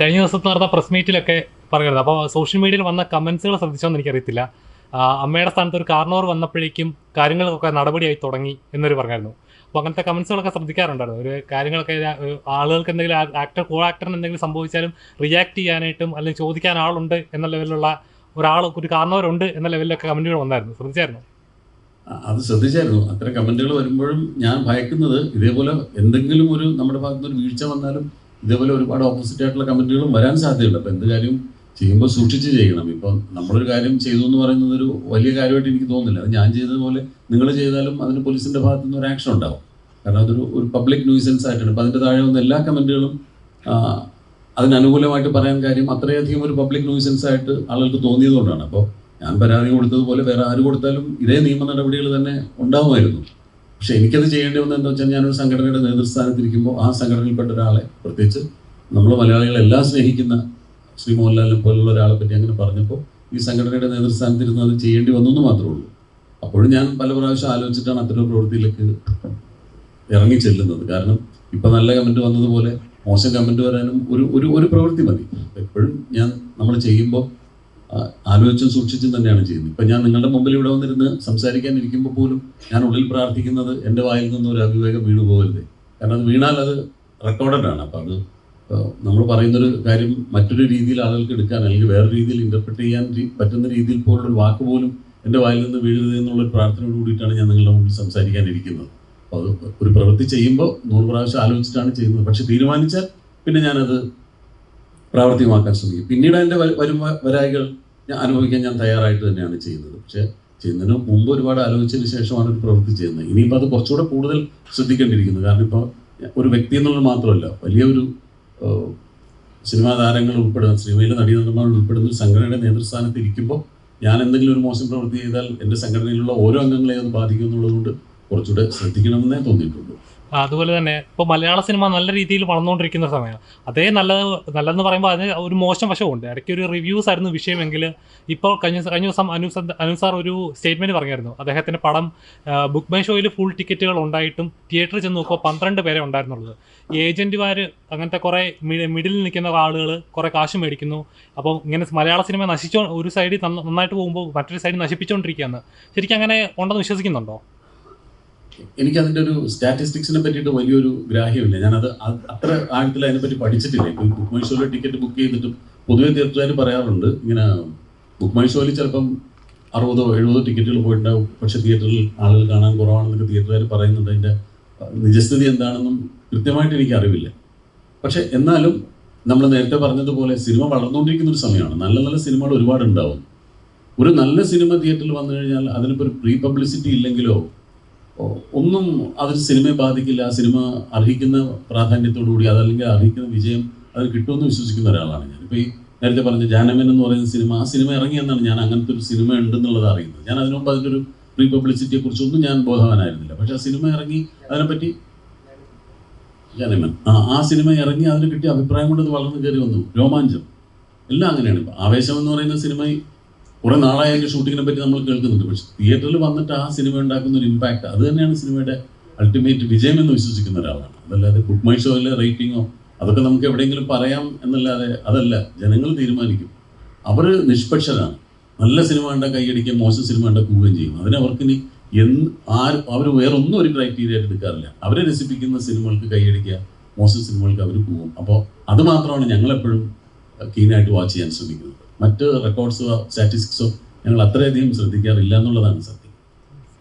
കഴിഞ്ഞ ദിവസത്ത് നടന്ന പ്രസ് മീറ്റിലൊക്കെ പറയരുത്. അപ്പോൾ സോഷ്യൽ മീഡിയയിൽ വന്ന കമൻസുകൾ ശ്രദ്ധിച്ചോന്ന് എനിക്കറിയത്തില്ല. അമ്മയുടെ സ്ഥാനത്ത് ഒരു കാർണോർ വന്നപ്പോഴേക്കും കാര്യങ്ങളൊക്കെ നടപടിയായി തുടങ്ങി എന്നൊരു പറഞ്ഞായിരുന്നു. അപ്പോൾ അങ്ങനത്തെ കമൻസുകളൊക്കെ ശ്രദ്ധിക്കാറുണ്ടായിരുന്നു ഒരു കാര്യങ്ങളൊക്കെ ആളുകൾക്ക് എന്തെങ്കിലും ആക്ടർ കോ ആക്ടറിന് എന്തെങ്കിലും സംഭവിച്ചാലും റിയാക്ട് ചെയ്യാനായിട്ടും അല്ലെങ്കിൽ ചോദിക്കാൻ ആളുണ്ട് എന്ന ലെവലിലുള്ള ഒരാൾ ഒരു കാരണവരുണ്ട് എന്ന ലെവലിലൊക്കെ കമന്റുകൾ വന്നായിരുന്നു. ശ്രദ്ധിച്ചായിരുന്നു? അത് ശ്രദ്ധിച്ചായിരുന്നു. അത്തരം കമന്റുകൾ വരുമ്പോഴും ഞാൻ ഭയക്കുന്നത് ഇതേപോലെ എന്തെങ്കിലും ഒരു നമ്മുടെ ഭാഗത്തുനിന്ന് ഒരു വീഴ്ച വന്നാലും ഇതേപോലെ ഒരുപാട് ഓപ്പോസിറ്റ് ആയിട്ടുള്ള കമന്റുകളും വരാൻ സാധ്യതയുണ്ട്. അപ്പം എന്ത് കാര്യം ചെയ്യുമ്പോൾ സൂക്ഷിച്ച് ചെയ്യണം. ഇപ്പം നമ്മളൊരു കാര്യം ചെയ്തു എന്ന് പറയുന്നത് ഒരു വലിയ കാര്യമായിട്ട് എനിക്ക് തോന്നുന്നില്ല. അത് ഞാൻ ചെയ്തതുപോലെ നിങ്ങൾ ചെയ്താലും അതിന് പോലീസിന്റെ ഭാഗത്തു നിന്ന് ഒരു ആക്ഷൻ ഉണ്ടാവും. കാരണം അതൊരു ഒരു പബ്ലിക് ന്യൂസൻസ് ആയിട്ടാണ്. അപ്പം അതിന്റെ താഴെ വന്ന എല്ലാ കമന്റുകളും അതിനനുകൂലമായിട്ട് പറയാൻ കാര്യം അത്രയധികം ഒരു പബ്ലിക് ന്യൂസൻസ് ആയിട്ട് ആളുകൾക്ക് തോന്നിയതുകൊണ്ടാണ്. അപ്പോൾ ഞാൻ പരാതി കൊടുത്തതുപോലെ വേറെ ആര് കൊടുത്താലും ഇതേ നിയമ നടപടികൾ തന്നെ ഉണ്ടാവുമായിരുന്നു. പക്ഷെ എനിക്കത് ചെയ്യേണ്ടി വന്നത് എന്താ വെച്ചാൽ ഞാനൊരു സംഘടനയുടെ നേതൃസ്ഥാനത്തിരിക്കുമ്പോൾ ആ സംഘടനയിൽപ്പെട്ട ഒരാളെ പ്രത്യേകിച്ച് നമ്മൾ മലയാളികളെല്ലാം സ്നേഹിക്കുന്ന ശ്രീ മോഹൻലാലിനെ പോലുള്ള ഒരാളെ പറ്റി അങ്ങനെ പറഞ്ഞപ്പോൾ ഈ സംഘടനയുടെ നേതൃസ്ഥാനത്തിരുന്ന് അത് ചെയ്യേണ്ടി വന്നു എന്ന് മാത്രമേ ഉള്ളൂ. അപ്പോഴും ഞാൻ പല പ്രാവശ്യം ആലോചിച്ചിട്ടാണ് അത്തരം പ്രവൃത്തിയിലേക്ക് ഇറങ്ങി ചെല്ലുന്നത്. കാരണം ഇപ്പം നല്ല കമന്റ് വന്നതുപോലെ മോശം കമന്റ് വരാനും ഒരു ഒരു ഒരു പ്രവൃത്തി മതി. എപ്പോഴും ഞാൻ നമ്മൾ ചെയ്യുമ്പോൾ ആലോചിച്ചും സൂക്ഷിച്ചും തന്നെയാണ് ചെയ്യുന്നത്. ഇപ്പം ഞാൻ നിങ്ങളുടെ മുമ്പിൽ ഇവിടെ വന്നിരുന്ന് സംസാരിക്കാൻ ഇരിക്കുമ്പോൾ പോലും ഞാൻ ഉള്ളിൽ പ്രാർത്ഥിക്കുന്നത് എന്റെ വായിൽ നിന്ന് ഒരു അവിവേകം വീണു പോകരുത്. കാരണം അത് വീണാൽ അത് റെക്കോർഡഡ് ആണ്. അപ്പം അത് നമ്മൾ പറയുന്നൊരു കാര്യം മറ്റൊരു രീതിയിൽ ആളുകൾക്ക് എടുക്കാൻ അല്ലെങ്കിൽ വേറെ രീതിയിൽ ഇന്റർപ്രറ്റ് ചെയ്യാൻ പറ്റുന്ന രീതിയിൽ പോലുള്ളൊരു വാക്ക് പോലും എന്റെ വായിൽ നിന്ന് വീഴരുത് എന്നുള്ളൊരു പ്രാർത്ഥനയോട് കൂടിയിട്ടാണ് ഞാൻ നിങ്ങളുടെ മുമ്പിൽ സംസാരിക്കാനിരിക്കുന്നത്. അപ്പോൾ അത് ഒരു പ്രവൃത്തി ചെയ്യുമ്പോൾ നൂറ് പ്രാവശ്യം ആലോചിച്ചിട്ടാണ് ചെയ്യുന്നത്. പക്ഷേ തീരുമാനിച്ചാൽ പിന്നെ ഞാനത് പ്രാവർത്തികമാക്കാൻ ശ്രമിക്കും. പിന്നീട് അതിന്റെ വരും വരായികൾ ഞാൻ അനുഭവിക്കാൻ ഞാൻ തയ്യാറായിട്ട് തന്നെയാണ് ചെയ്യുന്നത്. പക്ഷേ ചെയ്യുന്നതിന് മുമ്പ് ഒരുപാട് ആലോചിച്ചതിന് ശേഷമാണ് ഒരു പ്രവൃത്തി ചെയ്യുന്നത്. ഇനിയിപ്പോൾ അത് കുറച്ചുകൂടെ കൂടുതൽ ശ്രദ്ധിക്കേണ്ടിയിരിക്കുന്നു. കാരണം ഇപ്പോൾ ഒരു വ്യക്തി എന്നുള്ളത് മാത്രമല്ല വലിയൊരു സിനിമാ താരങ്ങൾ ഉൾപ്പെടുന്ന സിനിമയിലെ നടീനടന്മാർ ഉൾപ്പെടുന്ന ഒരു സംഘടനയുടെ നേതൃസ്ഥാനത്ത് ഇരിക്കുമ്പോൾ ഞാൻ എന്തെങ്കിലും ഒരു മോശം പ്രവൃത്തി ചെയ്താൽ എന്റെ സംഘടനയിലുള്ള ഓരോ അംഗങ്ങളെയും അത് ബാധിക്കും എന്നുള്ളതുകൊണ്ട് കുറച്ചുകൂടെ ശ്രദ്ധിക്കണമെന്നേ തോന്നിയിട്ടുള്ളൂ. അതുപോലെ തന്നെ ഇപ്പോൾ മലയാള സിനിമ നല്ല രീതിയിൽ വളർന്നുകൊണ്ടിരിക്കുന്ന സമയം. അതേ നല്ലത് നല്ലതെന്ന് പറയുമ്പോൾ അതിന് ഒരു മോശം വശമുണ്ട് ഇടയ്ക്ക് ഒരു റിവ്യൂസ് ആയിരുന്നു വിഷയമെങ്കിൽ ഇപ്പോൾ കഴിഞ്ഞ കഴിഞ്ഞ ദിവസം അനു അനുസാർ സാർ ഒരു സ്റ്റേറ്റ്മെന്റ് പറഞ്ഞായിരുന്നു. അദ്ദേഹത്തിന്റെ പടം ബുക്ക് മൈ ഷോയിൽ ഫുൾ ടിക്കറ്റുകൾ ഉണ്ടായിട്ടും തിയേറ്ററിൽ ചെന്ന് നോക്കുമ്പോൾ പന്ത്രണ്ട് പേരെ ഉണ്ടായിരുന്നുള്ളത്. ഏജന്റുമാർ അങ്ങനത്തെ കുറേ മിഡിൽ നിൽക്കുന്ന ആളുകൾ കുറേ കാശ് മേടിക്കുന്നു. അപ്പോൾ ഇങ്ങനെ മലയാള സിനിമ നശിച്ചോ ഒരു സൈഡിൽ നന്നായിട്ട് പോകുമ്പോൾ മറ്റൊരു സൈഡിൽ നശിപ്പിച്ചുകൊണ്ടിരിക്കുകയാണ് ശരിക്കും അങ്ങനെ ഉണ്ടെന്ന് വിശ്വസിക്കുന്നുണ്ടോ? എനിക്ക് അതിന്റെ ഒരു സ്റ്റാറ്റിസ്റ്റിക്സിനെ പറ്റിയിട്ട് വലിയൊരു ഗ്രാഹ്യമില്ല. ഞാനത് അത് അത്ര ആഴത്തിൽ അതിനെപ്പറ്റി പഠിച്ചിട്ടില്ല. ഇപ്പം ബുക്ക് മൈ ഷോയിൽ ടിക്കറ്റ് ബുക്ക് ചെയ്തിട്ട് പൊതുവെ തിയേറ്ററുകാർ പറയാറുണ്ട്. ഇങ്ങനെ ബുക്ക് മൈ ഷോയിൽ ചിലപ്പം അറുപതോ എഴുപതോ ടിക്കറ്റുകൾ പോയിട്ടുണ്ടാവും. പക്ഷേ തിയേറ്ററിൽ ആളുകൾ കാണാൻ കുറവാണെന്നൊക്കെ തിയേറ്ററുകാർ പറയുന്നുണ്ട്. അതിന്റെ നിജസ്ഥിതി എന്താണെന്നും കൃത്യമായിട്ട് എനിക്ക് അറിവില്ല. പക്ഷേ എന്നാലും നമ്മൾ നേരത്തെ പറഞ്ഞതുപോലെ സിനിമ വളർന്നുകൊണ്ടിരിക്കുന്ന ഒരു സമയമാണ്. നല്ല നല്ല സിനിമകൾ ഒരുപാട് ഉണ്ടാവും ഒരു നല്ല സിനിമ തിയേറ്ററിൽ വന്നു കഴിഞ്ഞാൽ അതിനിപ്പോൾ ഒരു പ്രീ പബ്ലിസിറ്റി ഇല്ലെങ്കിലോ ഒന്നും അതൊരു സിനിമയെ ബാധിക്കില്ല. ആ സിനിമ അർഹിക്കുന്ന പ്രാധാന്യത്തോടുകൂടി അതല്ലെങ്കിൽ അർഹിക്കുന്ന വിജയം അത് കിട്ടുമെന്ന് വിശ്വസിക്കുന്ന ഒരാളാണ് ഞാൻ. ഇപ്പോൾ ഈ നേരത്തെ പറഞ്ഞ ജാനമൻ എന്ന് പറയുന്ന സിനിമ ആ സിനിമ ഇറങ്ങിയെന്നാണ് ഞാൻ അങ്ങനത്തെ ഒരു സിനിമ ഉണ്ടെന്നുള്ളത് അറിയുന്നത്. ഞാൻ അതിനു മുമ്പ് അതിന്റെ ഒരു പ്രീ പബ്ലിസിറ്റിയെ കുറിച്ചൊന്നും ഞാൻ ബോധവാനായിരുന്നില്ല. പക്ഷെ ആ സിനിമ ഇറങ്ങി അതിനെപ്പറ്റി ജാനമൻ ആ ആ സിനിമ ഇറങ്ങി അതിന് കിട്ടിയ അഭിപ്രായം കൊണ്ട് അത് വളർന്നു കയറി വന്നു. രോമാഞ്ചം. എല്ലാം അങ്ങനെയാണ്. ആവേശം എന്ന് പറയുന്ന സിനിമ കുറെ നാളായി അതിന്റെ ഷൂട്ടിങ്ങിനെ പറ്റി നമ്മൾ കേൾക്കുന്നുണ്ട്. പക്ഷെ തിയേറ്ററിൽ വന്നിട്ട് ആ സിനിമ ഉണ്ടാക്കുന്ന ഒരു ഇമ്പാക്ട് അത് തന്നെയാണ് സിനിമയുടെ അൾട്ടിമേറ്റ് വിജയം എന്ന് വിശ്വസിക്കുന്ന ഒരാളാണ്. അതല്ലാതെ ഗുഡ് മൈ ഷോയിലെ റേറ്റിങ്ങോ അതൊക്കെ നമുക്ക് എവിടെയെങ്കിലും പറയാം എന്നല്ലാതെ അതല്ല ജനങ്ങൾ തീരുമാനിക്കും. അവർ നിഷ്പക്ഷരാണ്. നല്ല സിനിമ കണ്ട കൈയടിക്കുകയും മോശം സിനിമ കണ്ട പോവുകയും ചെയ്യും. അതിന് അവർക്കിനി എന്ന് ആര് അവർ വേറൊന്നും ഒരു ക്രൈറ്റീരിയ ആയിട്ട് എടുക്കാറില്ല. അവരെ രസിപ്പിക്കുന്ന സിനിമകൾക്ക് കൈയടിക്കുക മോശം സിനിമകൾക്ക് അവർ പോവും. അപ്പോൾ അത് മാത്രമാണ് ഞങ്ങളെപ്പോഴും കീനായിട്ട് വാച്ച് ചെയ്യാൻ ശ്രമിക്കുന്നത്. മറ്റ് റെക്കോർഡ്സോ സ്റ്റാറ്റിസ്റ്റിക്സോ ഞങ്ങൾ അത്രയധികം ശ്രദ്ധിക്കാറില്ല എന്നുള്ളതാണ് സത്യം.